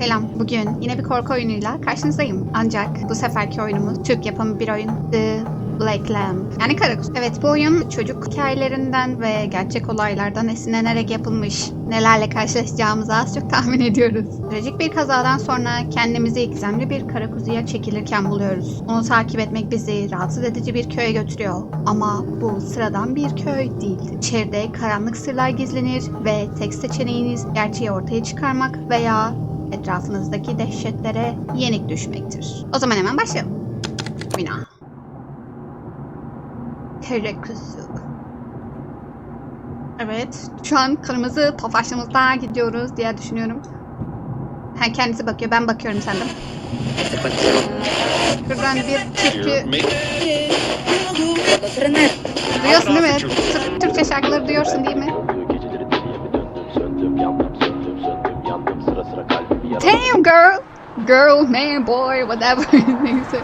Selam. Bugün yine bir korku oyunuyla karşınızdayım. Ancak bu seferki oyunumuz Türk yapımı bir oyun. The Black Lamp. Yani Karakuş. Evet bu oyun çocuk hikayelerinden ve gerçek olaylardan esinlenerek yapılmış. Nelerle karşılaşacağımızı az çok tahmin ediyoruz. Trajik bir kazadan sonra kendimizi gizemli bir karakuzuya çekilirken buluyoruz. Onu takip etmek bizi rahatsız edici bir köye götürüyor. Ama bu sıradan bir köy değil. İçeride karanlık sırlar gizlenir ve tek seçeneğiniz gerçeği ortaya çıkarmak veya etrafınızdaki dehşetlere yenik düşmektir. O zaman hemen başlayalım. Bina. Karakuzu. Evet, şu an kırmızı tofaşımızda gidiyoruz diye düşünüyorum. Ha kendisi bakıyor, ben bakıyorum sandım. Şuradan bir türkü duyuyorsun değil mi? Türk- Türkçe şarkıları duyuyorsun değil mi? Damn girl! Girl, man, boy, whatever. Neyse.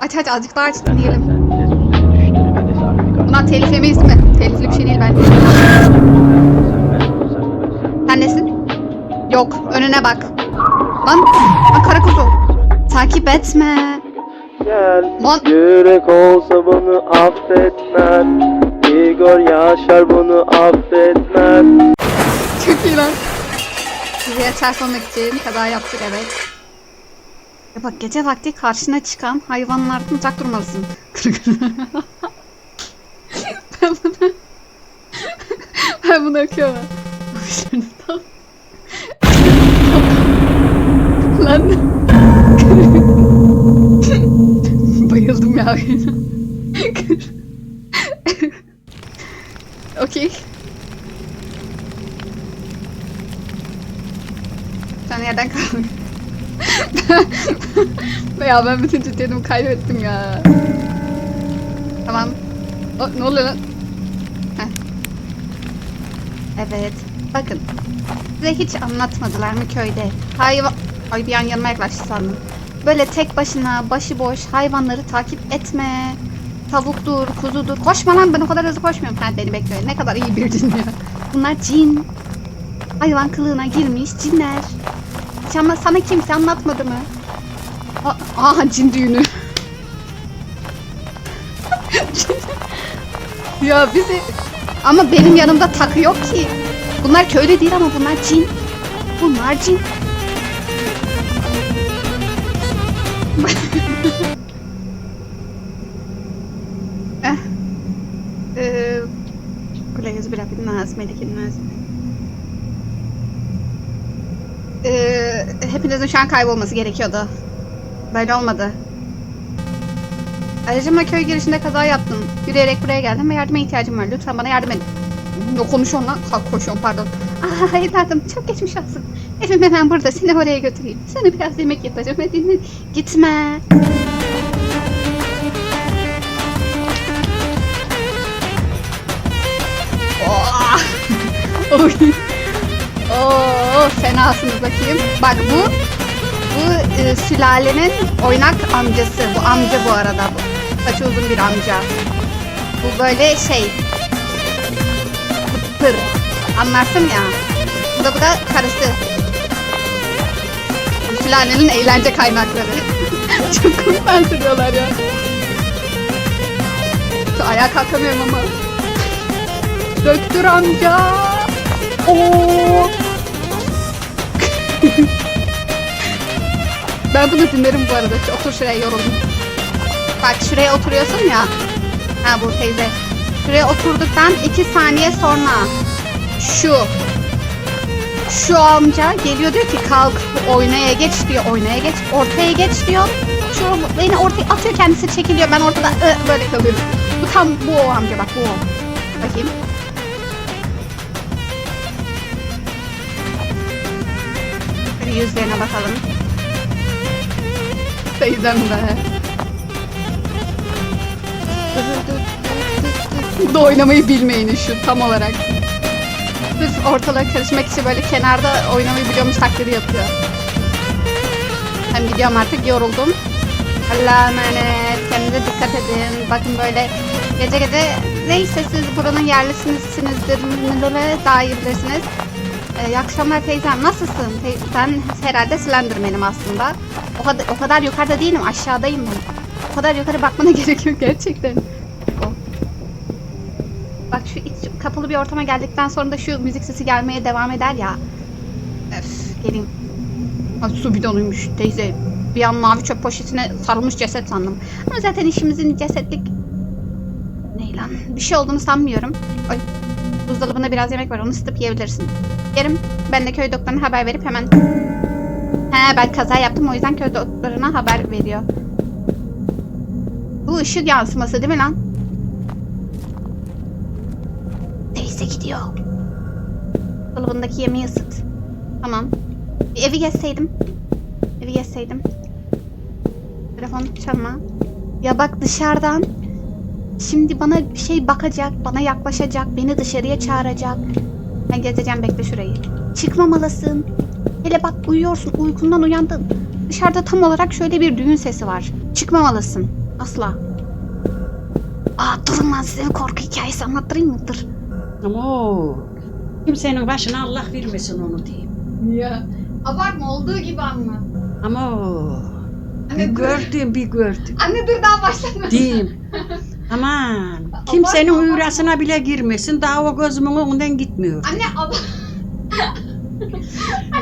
Aç aç azıcık daha aç dinleyelim. Buna telif yemeyiz mi? Telifli bir şey değil bence. Sen nesin? Yok, önüne bak. Lan, lan kara kuzu. Takip etme. Gel Lan. Yürek olsa bunu affetmez Igor Yaşar bunu affetmez Çok iyi lan. Bize çarpmamak için kaza yaptık evet. Ya bak gece vakti karşına çıkan hayvanlardan uzak durmalısın. ben bunu... ben bunu okuyorum. Lan. Bayıldım ya. Okey. Sen yerden kalk. ya ben bütün ciddiyetimi kaybettim ya. Tamam. O, ne oluyor lan? Heh. Evet. Bakın. Size hiç anlatmadılar mı köyde? Hayvan... Ay bir an yanıma yaklaştı sandım. Böyle tek başına, başıboş hayvanları takip etme. Tavuktur, kuzudur. Koşma lan ben o kadar hızlı koşmuyorum. Ha beni bekliyor. Ne kadar iyi bir cin ya. Bunlar cin. Hayvan kılığına girmiş cinler. Ama sana kimse anlatmadı mı? A- Aha cin düğünü. ya bizi... Ama benim yanımda takı yok ki. Bunlar köylü değil ama bunlar cin. Bunlar cin. eh. Ee, Kuleyüz bırak nas melekin nas. Ee, hepinizin şu an kaybolması gerekiyordu. Böyle olmadı. Ayrıca köy girişinde kaza yaptım. Yürüyerek buraya geldim ve yardıma ihtiyacım var. Lütfen bana yardım edin. Ne konuşuyorsun lan? Ha, koşuyorum pardon. Ah evladım çok geçmiş olsun. Evim hemen burada. Seni oraya götüreyim. Sana biraz yemek yapacağım. Hadi dinle. Gitme. Oh. Oy. Oo, fenasınız bakayım. Bak bu bu e, sülalenin oynak amcası. Bu amca bu arada bu. Saçı uzun bir amca. Bu böyle şey pır. Anlarsın ya. Bu da bu da karısı. Bu sülalenin eğlence kaynakları. Çok komik dans ediyorlar ya. Ayağa kalkamıyorum ama. Döktür amca. Oo. ben bunu dinlerim bu arada. Otur şuraya yoruldum. Bak şuraya oturuyorsun ya. Ha bu teyze. Şuraya oturduktan iki saniye sonra şu şu amca geliyor diyor ki kalk oynaya geç diyor oynaya geç ortaya geç diyor şu beni ortaya atıyor kendisi çekiliyor ben ortada böyle kalıyorum bu tam bu o amca bak bu o bakayım Şöyle yüzlerine bakalım teyzem be Bu da oynamayı bilmeyeni şu tam olarak. Sırf ortalığa karışmak için böyle kenarda oynamayı biliyormuş taklidi yapıyor. Ben gidiyorum artık yoruldum. Allah'a emanet. Kendinize dikkat edin. Bakın böyle gece gece neyse siz buranın yerlisinizsinizdir. Daha iyi bilirsiniz. Ee, iyi akşamlar teyzem. Nasılsın? Tey- sen herhalde Slenderman'im aslında. O kadar, o kadar yukarıda değilim. Aşağıdayım ben. O kadar yukarı bakmana gerek yok gerçekten. O. Bak şu iç kapalı bir ortama geldikten sonra da şu müzik sesi gelmeye devam eder ya. Öf, geleyim. Ay, su bidonuymuş teyze. Bir an mavi çöp poşetine sarılmış ceset sandım. Ama zaten işimizin cesetlik... Ne lan? Bir şey olduğunu sanmıyorum. Ay. Buzdolabında biraz yemek var onu ısıtıp yiyebilirsin. Yerim. Ben de köy doktoruna haber verip hemen... He ben kaza yaptım o yüzden köy doktoruna haber veriyor. Bu ışık yansıması değil mi lan? Teyze gidiyor. Dolabındaki yemeği ısıt. Tamam. Bir evi gezseydim. Evi gezseydim. Telefon çalma. Ya bak dışarıdan Şimdi bana bir şey bakacak, bana yaklaşacak, beni dışarıya çağıracak. Ben gezeceğim bekle şurayı. Çıkmamalısın. Hele bak uyuyorsun, uykundan uyandın. Dışarıda tam olarak şöyle bir düğün sesi var. Çıkmamalısın. Asla. Aa durun lan size bir korku hikayesi anlattırayım mı? Dur. Ama kimsenin başına Allah vermesin onu diyeyim. Ya abartma olduğu gibi anlat. Ama bir Anne dur. gördüm bir gördüm Anne dur daha başlama. diyeyim. Aman kimsenin uyurasına bile girmesin daha o gözümün önünden gitmiyor. Anne abart.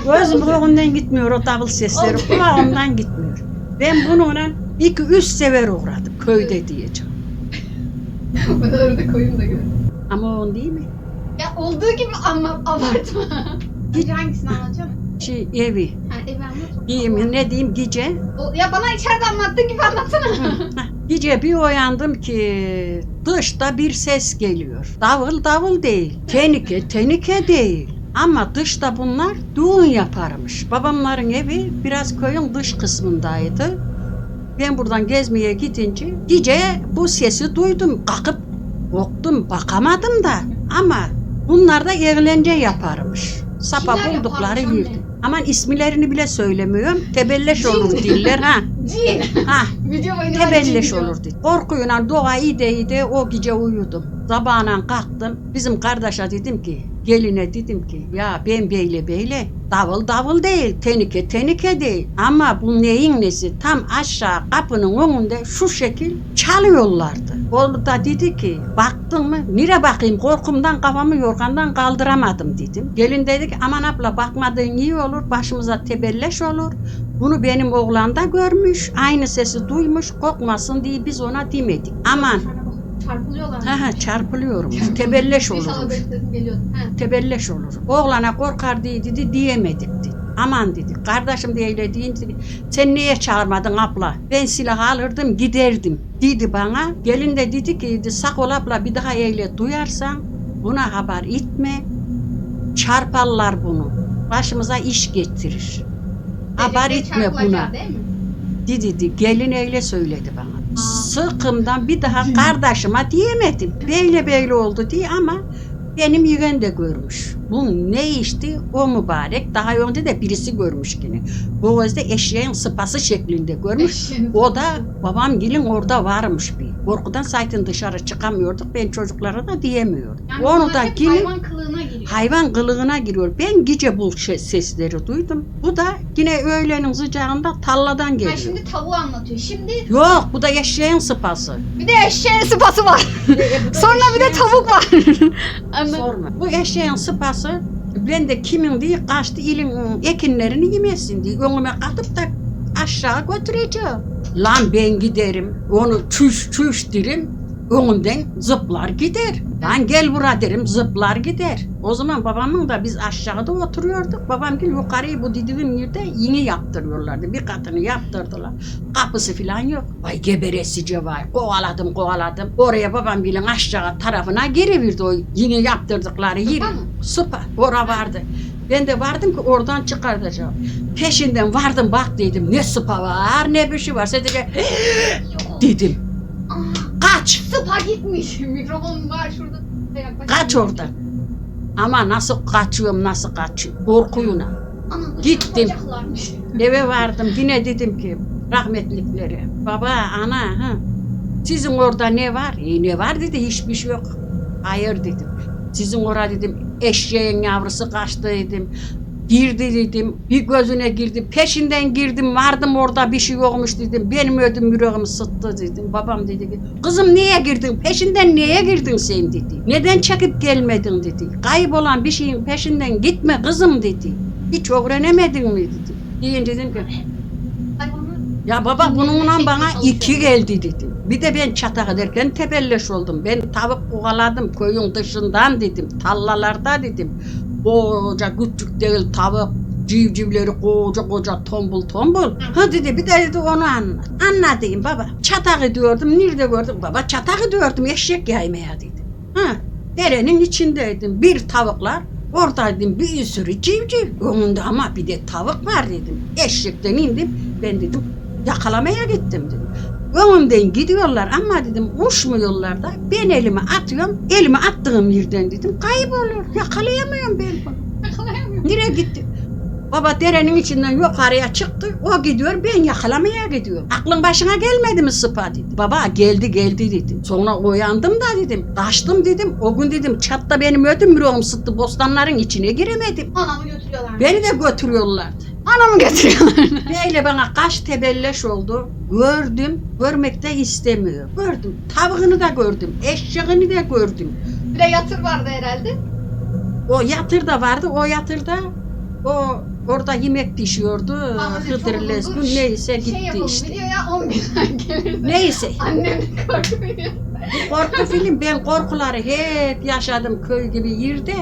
Gözümün önünden gitmiyor o davul sesleri kulağımdan gitmiyor. Ben bununla iki üç sefer uğradım köyde diyeceğim. ben orada koyayım da gör. Ama on değil mi? Ya olduğu gibi anlat abartma. Önce hangisini anlatacağım? Şey evi. Ha evi anlat. Diyeyim ne diyeyim gece. O- Ya bana içeride anlattığın gibi anlatsana. Hah, Gece bir uyandım ki dışta bir ses geliyor. Davul davul değil. Tenike tenike değil. Ama dışta bunlar düğün yaparmış. Babamların evi biraz köyün dış kısmındaydı. Ben buradan gezmeye gidince gece bu sesi duydum. Kalkıp korktum bakamadım da. Ama bunlar da eğlence yaparmış. Sapa Kimler buldukları yaparmış. Aman isimlerini bile söylemiyorum. Tebelleş olur diller ha. Cin. Ha tebelleş diyor. olurdu. Korkuyla doğa iyide iyide o gece uyudum. Sabahına kalktım. Bizim kardeşe dedim ki, geline dedim ki, ya ben beyle beyle davul davul değil, tenike tenike değil. Ama bu neyin nesi? Tam aşağı kapının önünde şu şekil çalıyorlardı. O da dedi ki, baktın mı? Nire bakayım korkumdan kafamı yorgandan kaldıramadım dedim. Gelin dedi ki, aman abla bakmadığın iyi olur, başımıza tebelleş olur. Bunu benim oğlan da görmüş. Aynı sesi duymuş. Korkmasın diye biz ona demedik. Aman. Çarpılıyorlar. Ha ha çarpılıyorum. Tebelleş İnşallah olur. Tebelleş olur. Oğlana korkar diye dedi diyemedik dedi. Aman dedi. Kardeşim de öyle deyince dedi. Sen niye çağırmadın abla? Ben silah alırdım giderdim. Dedi bana. Gelin de dedi ki dedi, Sakol abla bir daha öyle duyarsan buna haber etme. Çarparlar bunu. Başımıza iş getirir. Haber çarpılacak, buna. Dedi dedi gelin öyle söyledi bana. Sıkımdan bir daha kardeşime diyemedim. Böyle böyle oldu diye ama benim yüven de görmüş. Bu ne işti o mübarek. Daha önce de birisi görmüş yine. Boğaz'da eşeğin sıpası şeklinde görmüş. O da babam gelin orada varmış bir. Korkudan zaten dışarı çıkamıyorduk. Ben çocuklara da diyemiyordum. Yani Onu da gelin hayvan kılığına. Hayvan kılığına giriyor. Ben gece bu şey- sesleri duydum. Bu da yine öğlenin sıcağında talladan Ha, geliyor. şimdi tavuğu anlatıyor. Şimdi Yok bu da eşeğin sıpası. bir de eşeğin sıpası var. Sonra bir de tavuk var. Sorma. Bu eşeğin sıpası ben de kimin diye kaçtı ilin ekinlerini yemesin diye önüme katıp da aşağı götüreceğim. Lan ben giderim onu çüş çüş derim önünden zıplar gider. Lan gel bura derim zıplar gider. O zaman babamın da biz aşağıda oturuyorduk. Babam gel yukarıyı bu dediğim yerde yeni yaptırıyorlardı. Bir katını yaptırdılar. Kapısı falan yok. Vay geberesice vay. Kovaladım kovaladım. Oraya babam gelin aşağı tarafına geri verdi o yeni yaptırdıkları yeri. Sıpa. Ora vardı. Ben de vardım ki oradan çıkartacağım. Peşinden vardım bak dedim. Ne sıpa var ne bir şey var. Sadece dedim. Kaç. sıpa gitmiş. Mikrofon var şurada. Kaç oradan. Ama nasıl kaçıyorum nasıl kaçıyorum. Korkuyuna. Gittim. Eve vardım yine dedim ki rahmetlikleri. Baba ana ha. Sizin orada ne var? E, ne var dedi hiçbir şey yok. Hayır dedim. Sizin oraya dedim eşeğin yavrusu kaçtı dedim. Girdi dedim. Bir gözüne girdi. Peşinden girdim. Vardım orada bir şey yokmuş dedim. Benim ödüm yüreğimi sıktı dedim. Babam dedi ki kızım niye girdin? Peşinden niye girdin sen dedi. Neden çekip gelmedin dedi. Kaybolan bir şeyin peşinden gitme kızım dedi. Hiç öğrenemedin mi dedi. Deyince dedim ki ya baba bununla bana iki geldi dedim. Bir de ben çatak ederken tebelleş oldum. Ben tavuk kovaladım köyün dışından dedim. Tallalarda dedim. Koca küçük değil tavuk civcivleri koca koca tombul tombul. Ha dedi bir de dedi onu anlat. Anlatayım baba. Çatak ediyordum. Nerede gördüm? Baba çatak ediyordum eşek yaymaya dedim. Ha, derenin içindeydim. Bir tavuklar Oradaydım bir sürü civciv. Önünde ama bir de tavuk var dedim. Eşekten indim. Ben dedim yakalamaya gittim dedim. Önümden gidiyorlar ama dedim uçmuyorlar da ben elimi atıyorum. Elimi attığım yerden dedim kayboluyor. Yakalayamıyorum ben bunu. Nereye gitti? Baba derenin içinden yukarıya çıktı. O gidiyor ben yakalamaya gidiyorum. Aklın başına gelmedi mi sıpa dedi. Baba geldi geldi dedim. Sonra uyandım da dedim. Kaçtım dedim. O gün dedim çatta benim ödüm yüreğim sıktı. Bostanların içine giremedim. Anamı götürüyorlar. Beni de götürüyorlardı. Anamı götürüyorlar. Böyle bana kaç tebelleş oldu. Gördüm. Görmek de istemiyor. Gördüm. Tavuğunu da gördüm. Eşeğini de gördüm. Bir de yatır vardı herhalde. O yatır da vardı. O yatırda o orada yemek pişiyordu. Ama çok Hıdır les bu neyse Şey gitti yapalım işte. videoya 10 bin gelirse. Neyse. Annem korkuyor. Korku film ben korkuları hep yaşadım köy gibi yerde.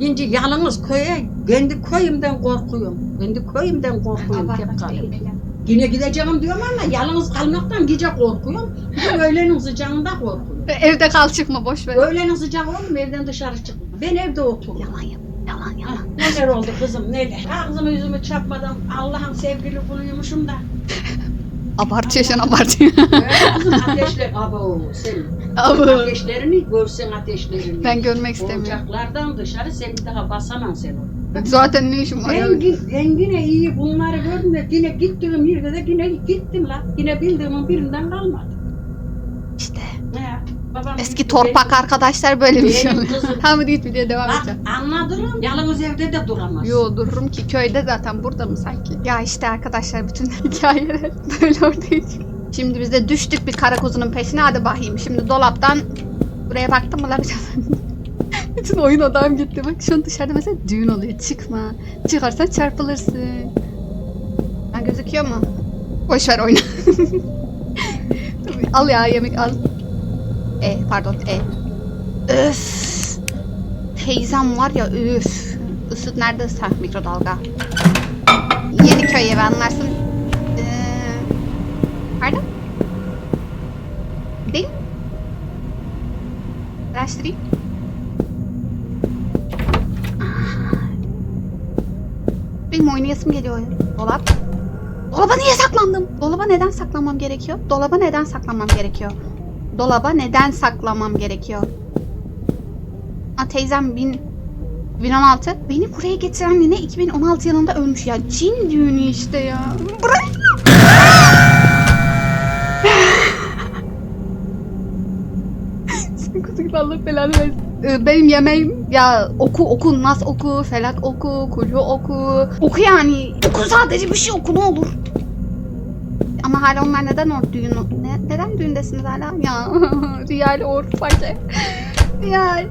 Şimdi yalnız köye kendi köyümden korkuyorum. Kendi köyümden korkuyorum hep kalıp. Yine gideceğim diyorum ama yalnız kalmaktan gece korkuyorum. De öğlenin sıcağında korkuyorum. Evde kal çıkma boş ver. Öğlenin sıcağı mu evden dışarı çıkma. Ben evde otururum. Yalan yap. Yalan yalan. Neler oldu kızım neler? Ağzımı yüzümü çarpmadan Allah'ın sevgili kuluymuşum da. Abartıyorsun abartıyor. Öyle kızım ateşler. Abo sen. Abo. Ateşlerini görsen ateşlerini. Ben görmek istemiyorum. Ocaklardan dışarı sen bir daha basamam sen onu. Zaten ne işim var? Ben, gi- ben yine iyi bunları gördüm de yine gittiğim yerde de yine gittim la. Yine bildiğimin birinden kalmadı. Babam eski torpak arkadaşlar böyle bir şey Benim oluyor. kızım. Tamam hadi git videoya devam Bak edeceğim. anladım. Yalnız evde de duramaz. Yo dururum ki köyde zaten burada mı sanki? Ya işte arkadaşlar bütün hikayeler böyle ortaya çıkıyor. Şimdi biz de düştük bir karakuzunun peşine hadi bakayım. Şimdi dolaptan buraya baktım mı la bir tane- Bütün oyun odam gitti. Bak şu an dışarıda mesela düğün oluyor. Çıkma. Çıkarsan çarpılırsın. Ha, gözüküyor mu? Boş ver oyna. al ya yemek al. E pardon e. Öf. Teyzem var ya üf. Isıt nerede ısıt mikrodalga. Yeniköy evi anlarsın. Ee, pardon? Değil mi? Araştırayım. Benim oynayasım geliyor. Dolap. Dolaba niye saklandım? Dolaba neden saklanmam gerekiyor? Dolaba neden saklanmam gerekiyor? Dolaba neden saklamam gerekiyor? Aa, teyzem bin 2016. Beni buraya getiren nene 2016 yılında ölmüş ya. Cin düğünü işte ya. Bırak. Allah belanı versin. Ee, Benim yemeğim ya oku oku nas oku felak oku kulu oku oku yani oku sadece bir şey oku ne olur. Ama hala onlar neden or düğün ne, neden düğündesiniz hala? Ya Riyal or fakir Riyal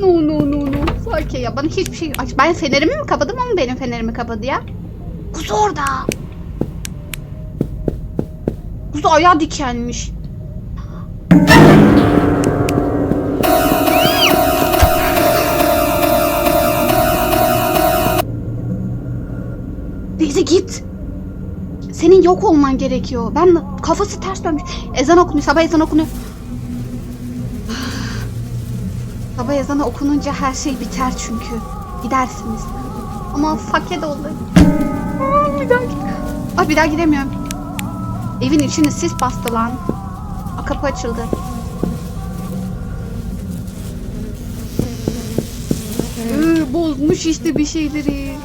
No no no no. Fakir ya bana hiçbir şey aç ben fenerimi mi kapadım? Ama benim fenerimi kapadı ya? Kuzu orada. Kuzu ayağı dikenmiş. Teyze git. Senin yok olman gerekiyor. Ben kafası ters dönmüş. Ezan okunuyor. Sabah ezan okunuyor. Sabah ezanı okununca her şey biter çünkü. Gidersiniz. Ama fakir de. Aa, Bir daha Ay bir daha gidemiyorum. Evin içini sis bastı lan. Aa, kapı açıldı. Ee, bozmuş işte bir şeyleri.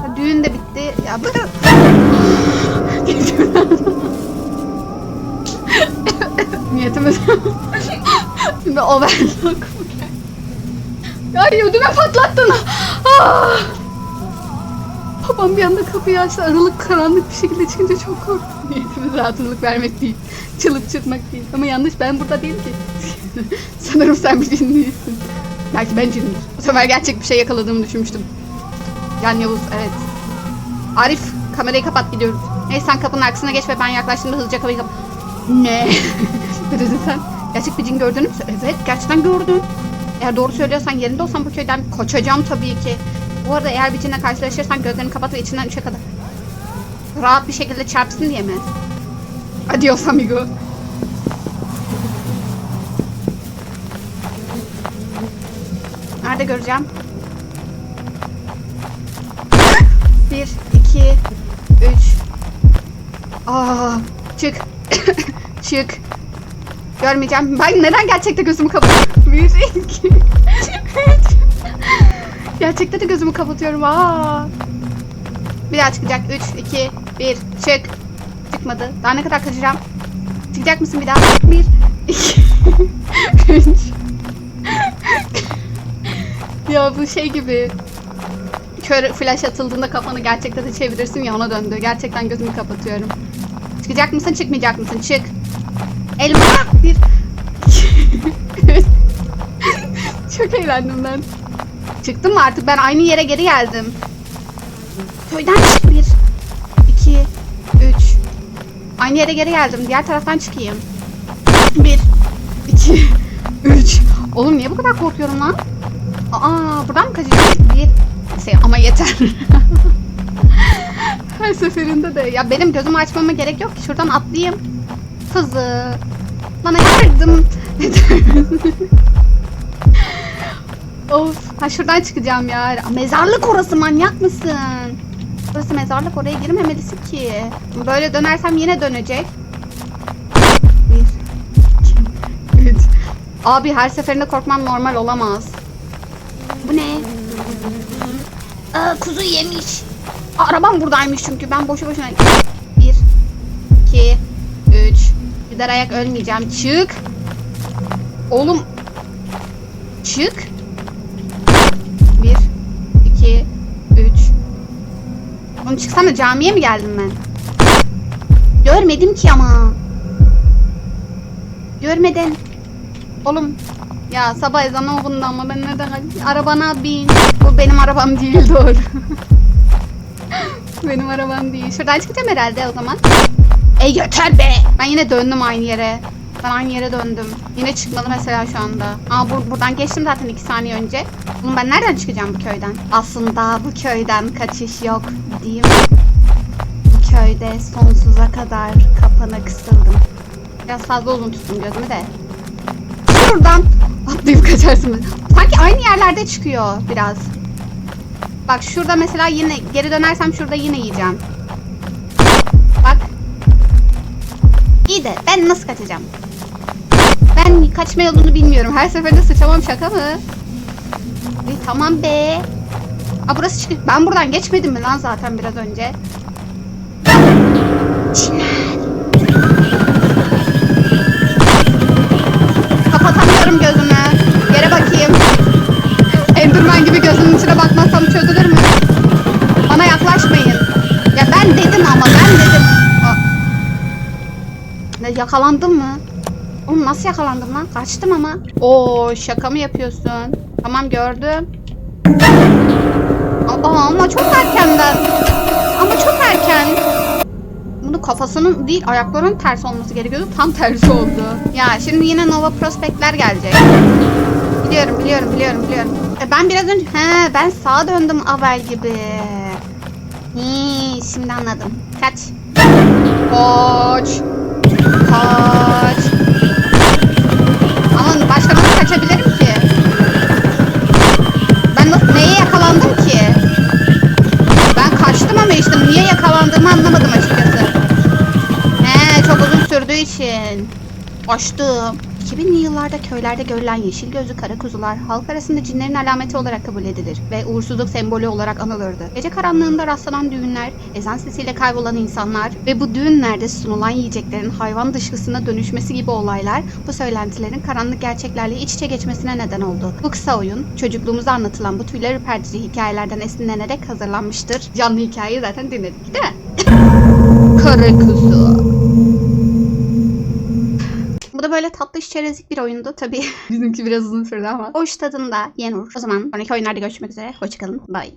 Ha, Düğün de bitti. Ya bırak. Niyetimiz. Şimdi overlock. Ay ödüme patlattın. Ah! Babam bir anda kapıyı açtı. Aralık karanlık bir şekilde çıkınca çok korktum. Niyetimiz rahatsızlık vermek değil. Çılık çırpmak değil. Ama yanlış ben burada değil ki. Sanırım sen bir cin değilsin. Belki ben cinim. Bu sefer gerçek bir şey yakaladığımı düşünmüştüm. Can Yavuz evet. Arif kamerayı kapat gidiyoruz. Neyse sen kapının arkasına geç ve ben yaklaştığımda hızlıca kapıyı kapat. Ne? ne dedin sen? Gerçek bir cin gördün mü? Evet gerçekten gördüm. Eğer doğru söylüyorsan yerinde olsam bu köyden kaçacağım tabii ki. Bu arada eğer bir cinle karşılaşırsan gözlerini kapat ve içinden üçe kadar rahat bir şekilde çarpsın diye mi? Adios amigo. Nerede göreceğim? Bir, iki, üç. Aa, çık. çık. Görmeyeceğim. Ben neden gerçekte gözümü kapatıyorum? Bir, iki, üç. Gerçekte de gözümü kapatıyorum. Aa. Bir daha çıkacak. Üç, iki, bir. Çık. Çıkmadı. Daha ne kadar kaçacağım? Çıkacak mısın bir daha? Bir, iki, üç. ya bu şey gibi. Kör flash atıldığında kafanı gerçekten de çevirirsin ya ona döndü. Gerçekten gözümü kapatıyorum. Çıkacak mısın çıkmayacak mısın? Çık. Elma bir. Çok eğlendim ben. Çıktım mı artık ben aynı yere geri geldim. Köyden çık bir. iki, Üç. Aynı yere geri geldim. Diğer taraftan çıkayım. Bir. iki, Üç. Oğlum niye bu kadar korkuyorum lan? Aa buradan mı kaçacağım? Bir. Şey, ama yeter. Her seferinde de. Ya benim gözümü açmama gerek yok ki. Şuradan atlayayım. Kızı. Bana yardım. of. Ha şuradan çıkacağım ya. Mezarlık orası manyak mısın? Burası mezarlık oraya girmemelisin ki. Böyle dönersem yine dönecek. Bir. iki, Üç. Abi her seferinde korkmam normal olamaz. Bu ne? Aa, kuzu yemiş. Arabam buradaymış çünkü ben boşu boşuna... Bir, iki, üç. Gider ayak ölmeyeceğim. Çık. Oğlum. Çık. Bir, iki, üç. Oğlum çıksana camiye mi geldim ben? Görmedim ki ama. Görmeden. Oğlum ya sabah ezanı okundu ama ben neden arabana bin. Bu benim arabam değil doğru. benim arabam değil. Şuradan çıkacağım herhalde o zaman. E yeter be. Ben yine döndüm aynı yere. Ben aynı yere döndüm. Yine çıkmadı mesela şu anda. Aa bur buradan geçtim zaten iki saniye önce. Oğlum ben nereden çıkacağım bu köyden? Aslında bu köyden kaçış yok değil? Bu köyde sonsuza kadar kapana kısıldım. Biraz fazla uzun tuttum gözümü de. Şuradan atlayıp kaçarsın. Sanki aynı yerlerde çıkıyor biraz. Bak şurada mesela yine geri dönersem şurada yine yiyeceğim. Bak. İyi de ben nasıl kaçacağım? Ben kaçma yolunu bilmiyorum. Her seferinde sıçamam şaka mı? İyi, tamam be. Aa burası çıkıyor. Ben buradan geçmedim mi lan zaten biraz önce? Çinel. Kapatamıyorum gözümü. Enderman gibi gözümün içine bakmazsam çözülür mü? Bana yaklaşmayın. Ya ben dedim ama ben dedim. Ne yakalandın mı? Oğlum nasıl yakalandım lan? Kaçtım ama. Oo şaka mı yapıyorsun? Tamam gördüm. Aa, ama çok erkenden. Ama çok erken. Bunu kafasının değil ayaklarının ters olması gerekiyordu. Tam tersi oldu. Ya şimdi yine Nova Prospect'ler gelecek. Biliyorum biliyorum biliyorum biliyorum. E, ben biraz önce he ben sağa döndüm Avel gibi. Hii, şimdi anladım. Kaç. Koç. Kaç. Ama başka nasıl kaçabilirim ki? Ben nasıl, neye yakalandım ki? Ben kaçtım ama işte niye yakalandığımı anlamadım açıkçası. He çok uzun sürdüğü için. Kaçtım. 2000'li yıllarda köylerde görülen yeşil gözlü kara kuzular halk arasında cinlerin alameti olarak kabul edilir ve uğursuzluk sembolü olarak anılırdı. Gece karanlığında rastlanan düğünler, ezan sesiyle kaybolan insanlar ve bu düğünlerde sunulan yiyeceklerin hayvan dışkısına dönüşmesi gibi olaylar bu söylentilerin karanlık gerçeklerle iç içe geçmesine neden oldu. Bu kısa oyun çocukluğumuzda anlatılan bu tüyler ürpertici hikayelerden esinlenerek hazırlanmıştır. Canlı hikayeyi zaten dinledik değil mi? Kara kuzu. Da böyle tatlı çerezlik bir oyundu. Tabii bizimki biraz uzun sürdü ama. Hoş tadında Yenur. O zaman sonraki oyunlarda görüşmek üzere. Hoşçakalın. Bye.